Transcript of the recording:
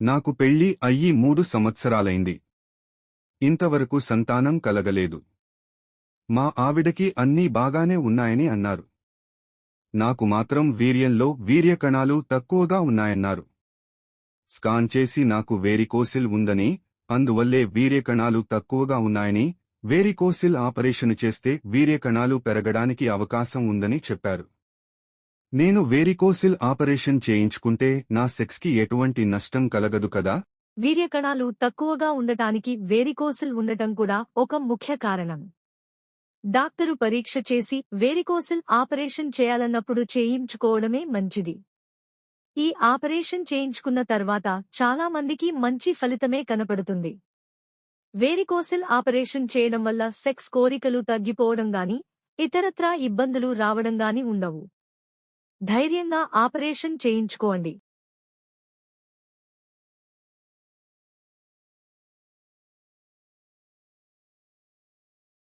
నాకు పెళ్ళి అయ్యి మూడు సంవత్సరాలైంది. ఇంతవరకు సంతానం కలగలేదు. మా ఆవిడకి అన్నీ బాగానే ఉన్నాయని అన్నారు. నాకు మాత్రం వీర్యంలో వీర్యకణాలు తక్కువగా ఉన్నాయన్నారు. స్కాన్ చేసి నాకు వేరికోసిల్ ఉందని అందువల్లే వీర్యకణాలు తక్కువగా ఉన్నాయని వేరికోసిల్ ఆపరేషను చేస్తే వీర్యకణాలు పెరగడానికి అవకాశం ఉందని చెప్పారు. నేను వేరికోసిల్ ఆపరేషన్ చేయించుకుంటే నా సెక్స్కి ఎటువంటి నష్టం కలగదు కదా? వీర్యకణాలు తక్కువగా ఉండటానికి వేరికోసిల్ ఉండటం కూడా ఒక ముఖ్య కారణం. డాక్టరు పరీక్ష చేసి వేరికోసిల్ ఆపరేషన్ చేయాలన్నప్పుడు చేయించుకోవడమే మంచిది. ఈ ఆపరేషన్ చేయించుకున్న తర్వాత చాలా మందికి మంచి ఫలితమే కనపడుతుంది. వేరికోసిల్ ఆపరేషన్ చేయడం వల్ల సెక్స్ కోరికలు తగ్గిపోవడం గాని ఇతరత్రా ఇబ్బందులు రావడం గాని ఉండవు. ధైర్యంగా ఆపరేషన్ చేయించుకోండి.